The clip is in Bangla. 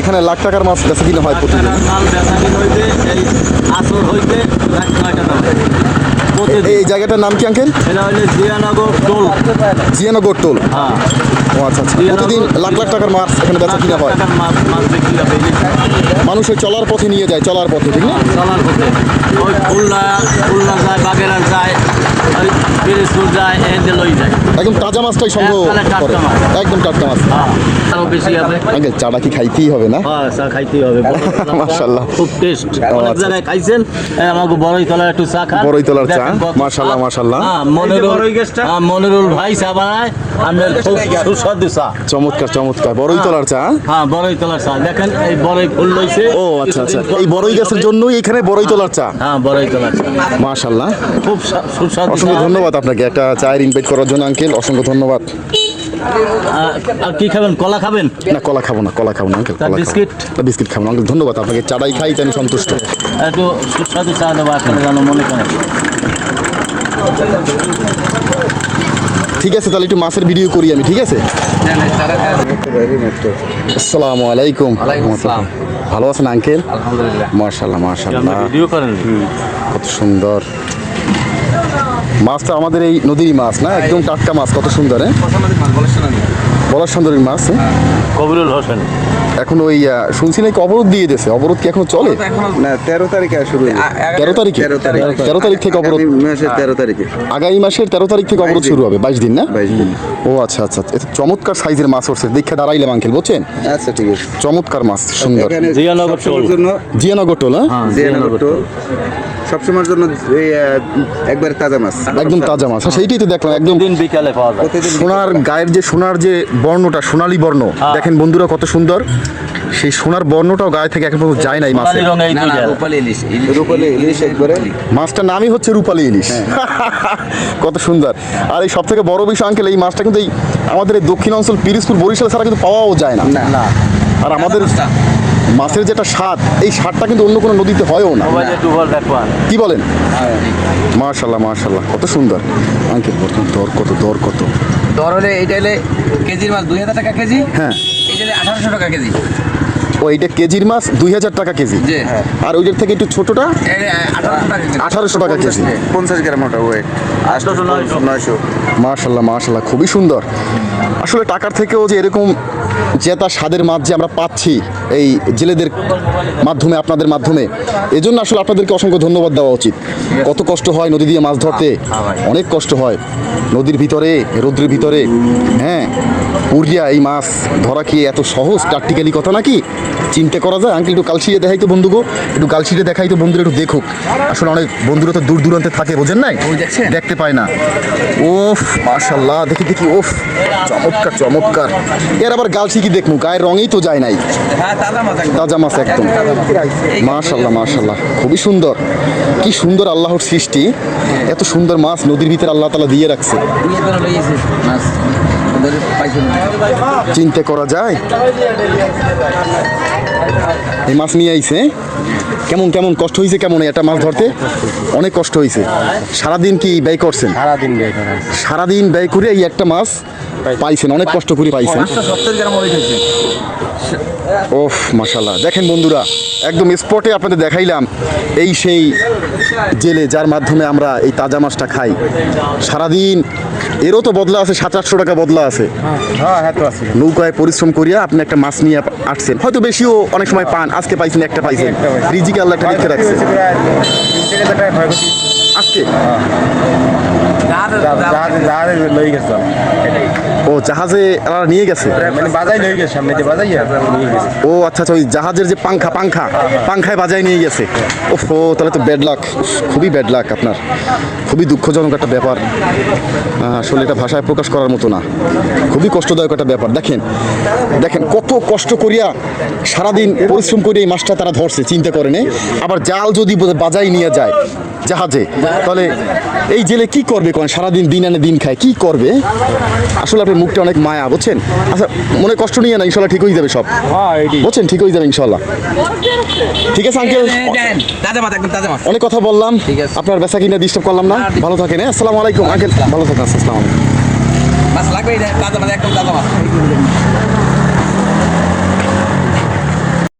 এখানে লাখ টাকার মাছ বেচা কিনা হয় প্রতিদিন। এই জায়গাটার নাম কি আঙ্কেল? জিয়ানগর টোল। জিয়ানগর টোল? হ্যাঁ। ও আচ্ছা আচ্ছা। প্রতিদিন লাখ লাখ টাকার মাছ এখানে বেচা কিনা হয়। মানুষের চলার পথে নিয়ে যায় চলার পথে ঠিক না? চলার পথে। ওই খুলনা খুলনা যায় বাগেরহাট যায় ওই যায় যায়। একদম তাজা মাছটাই সংগ্রহ। একদম টাটকা মাছ। হ্যাঁ বেশি হবে আঙ্কেল চাটা কি খাইতেই হবে না? হ্যাঁ চা খাইতেই হবে। মাশাআল্লাহ। খুব টেস্ট অনেক আচ্ছা। জায়গায় খাইছেন আমাকে বড়ই তলার একটু চা খান। বড়ইতলার চা, দেখেন কত মাশাআল্লাহ। মাশাআল্লাহ। হ্যাঁ মনিরুল হ্যাঁ, মনিরুল ভাই চা বানায়। আমরা খুব সুস্বাদু চা। চমৎকার চমৎকার। বড়ই তোলার চা? হ্যাঁ বড়ই তলার চা। দেখেন এই বড়ই ফুল লইছে ও আচ্ছা আচ্ছা। এই বড়ই গাছের জন্যই এখানে বড়ই তোলার চা? হ্যাঁ বড়ই তলার চা। মাশাল্লাহ খুব সুস্বাদু অসংখ্য ধন্যবাদ আপনাকে। একটা চায়ের ইনভাইট করার জন্য আঙ্কেল অসংখ্য ধন্যবাদ। আর- কি খাবেন? কলা খাবেন? না কলা খাব না কলা খাব না আঙ্কেল কলা বিস্কিট? বিস্কিট খাব না আঙ্কেল ধন্যবাদ আপনাকে চাটাই খাই আমি সন্তুষ্ট। একটু সুস্বাদু চা দেবো আসলে জানো মনে করেন। ঠিক আছে তাহলে একটু মাছের ভিডিও করি আমি ঠিক আছে? আসসালামু আলাইকুম। আসসালাম। ভালো আছেন আঙ্কেল আলহামদুলিল্লাহ। মার্শাল্লাহ মার্শাল্লাহ ভিডিও করেন। কত সুন্দর। মাছটা আমাদের এই নদীর মাছ না? একদম টাটকা মাছ কত সুন্দর হ্যাঁ? বলার সুন্দরী মাছ হ্যাঁ? কবিরুল হোসেন। এখন ওই শুনছি নাকি অবরোধ দিয়ে দিয়েছে? অবরোধ কি এখনও চলে? না তেরো তারিখে শুরু তেরো তারিখে? তেরো তারিখ। তেরো তারিখ। থেকে অবরোধ। মাসের তেরো তারিখে। আগামী মাসের তেরো তারিখ থেকে অবরোধ শুরু হবে বাইশ দিন না? বাইশ দিন। ও আচ্ছা আচ্ছা। চমৎকার সাইজের মাছ উঠছে। দেখে দাঁড়াইলাম আঙ্কেল বুঝছেন? আচ্ছা ঠিক আছে। চমৎকার মাছ সুন্দর। জিয়ানগর টোল। জিয়ানগর টোল হ্যাঁ? জিয়ানগর টোল। সবসময়ের জন্য একবার তাজা মাছ। একদম তাজা মাছ। হ্যাঁ, সেইটাই তো দেখলাম একদম দিন বিকালে পাওয়া যায়। প্রতিদিন সোনার গায়ের যে সোনার যে বর্ণটা সোনালী বর্ণ দেখেন বন্ধুরা কত সুন্দর। সেই সোনার বর্ণটাও গায়ে থেকে এখন পর্যন্ত যায় না এই মাছে এই না না দুইটা। রূপালী ইলিশ। রূপালী ইলিশ একবারে। মাছটার নামই হচ্ছে রূপালী ইলিশ। কত সুন্দর। আর এই সব থেকে বড় বিষয় আঙ্কেল এই মাছটা কিন্তু এই আমাদের এই দক্ষিণ অঞ্চল পিরিজপুর বরিশাল ছাড়া কিন্তু পাওয়াও যায় না। না। আর আমাদের মাছের যেটা স্বাদ এই স্বাদটা কিন্তু অন্য কোনো নদীতে হয়ও না। কি বলেন? মার্শাল্লাহ মার্শাল্লাহ কত সুন্দর। আঙ্কেল কত দর কত দর কত। দর হলে এইটা হলে কেজির মাছ দুই হাজার টাকা কেজি? হ্যাঁ। এটা হলে আঠারোশো টাকা কেজি। ও এইটা কেজির মাছ দুই হাজার টাকা কেজি। হ্যাঁ আর ওইটার থেকে একটু ছোটটা? আঠারোশো টাকা কেজি। আঠারোশো টাকা কেজি। পঞ্চাশ গ্রাম ওটা ওয়েট নয়শো। মার্শাল্লাহ মার্শাল্লাহ খুবই সুন্দর। আসলে টাকার থেকেও যে এরকম জেতা স্বাদের মাছ যে আমরা পাচ্ছি এই জেলেদের মাধ্যমে আপনাদের মাধ্যমে এজন্য আসলে আপনাদেরকে অসংখ্য ধন্যবাদ দেওয়া উচিত। কত কষ্ট হয় নদী দিয়ে মাছ ধরতে। অনেক কষ্ট হয়। নদীর ভিতরে রৌদ্রের ভিতরে। হ্যাঁ পুরিয়া এই মাছ ধরা কি এত সহজ? প্র্যাকটিক্যালি কথা নাকি? চিন্তা করা যায়। আঙ্কেল একটু কালশিরে দেখাই তো বন্ধুগো। একটু কালশিরে দেখাই তো বন্ধুরা একটু দেখুক। আসলে অনেক বন্ধুরা তো দূর দূরান্তে থাকে বোঝেন নাই? দেখতে পায় না। ওফ মাশাল্লাহ দেখি দেখি ওফ চমৎকার চমৎকার। এর আবার গালছি কি দেখুন গায়ের রঙেই তো যায় নাই। হ্যাঁ তাজা মাছ একদম। তাজা মাছ একদম। মাশাল্লাহ মাশাল্লাহ খুবই সুন্দর। কি সুন্দর আল্লাহর সৃষ্টি। এত সুন্দর মাছ নদীর ভিতরে আল্লাহ তালা দিয়ে রাখছে। পাইছো না। চিন্তা করা যায়। এই মাছ নিয়ে আইছে। কেমন কেমন কষ্ট হয়েছে কেমন? এটা মাছ ধরতে অনেক কষ্ট হয়েছে সারাদিন কি ব্যয় করছেন? সারাদিন করেন সারাদিন ব্যয় করে এই একটা মাছ পাইছেন অনেক কষ্ট করে পাইছেন। ওফ মাশাল্লাহ দেখেন বন্ধুরা একদম স্পটে আপনাদের দেখাইলাম এই সেই জেলে যার মাধ্যমে আমরা এই তাজা মাছটা খাই। সারাদিন এরও তো বদলা আছে সাত আটশো টাকা বদলা আছে। হ্যাঁ হ্যাঁ আছে। নৌকায় পরিশ্রম করিয়া আপনি একটা মাছ নিয়ে আসছেন। হয়তো বেশিও অনেক সময় পান আজকে পাইছেন একটা পাইছেন। রিজিকে আল্লাহ একটা লিখে রাখছে আজকে? জাহাজে লই গেছে ও জাহাজে নিয়ে গেছে? মানে বাজাই লই গেছে সামনে দিয়ে বাজাই নিয়ে গেছে। ও আচ্ছা আচ্ছা ওই জাহাজের যে পাংখা পাংখা পাংখায় বাজায় নিয়ে গেছে। ওফো তাহলে তো ব্যাড লাক খুবই ব্যাড লাক আপনার। খুবই দুঃখজনক একটা ব্যাপার। আসলে এটা ভাষায় প্রকাশ করার মতো না। খুবই কষ্টদায়ক একটা ব্যাপার। দেখেন দেখেন কত কষ্ট করিয়া সারাদিন পরিশ্রম করে এই মাছটা তারা ধরছে চিন্তা করে নে আবার জাল যদি বাজাই নিয়ে যায় জাহাজে তাহলে এই জেলে কি করবে কোন? সারাদিন দিন আনে দিন খায় কি করবে? আসলে আপনার মুখটা অনেক মায়া বুঝছেন? আচ্ছা মনে কষ্ট নিয়ে না ইনশাল্লাহ ঠিক হয়ে যাবে সব। হ্যাঁ বুঝছেন? ঠিক হয়ে যাবে ইনশাল্লাহ। ঠিক আছে আঙ্কেল অনেক কথা বললাম। ঠিক আছে। আপনার বেচা কিনা ডিস্টার্ব করলাম না। ভালো থাকেন হ্যাঁ? আসসালামু আলাইকুম আঙ্কেল ভালো থাকেন আসসালামু আলাইকুম। মাছ লাগবে তাজা মাছ একদম তাজা মাছ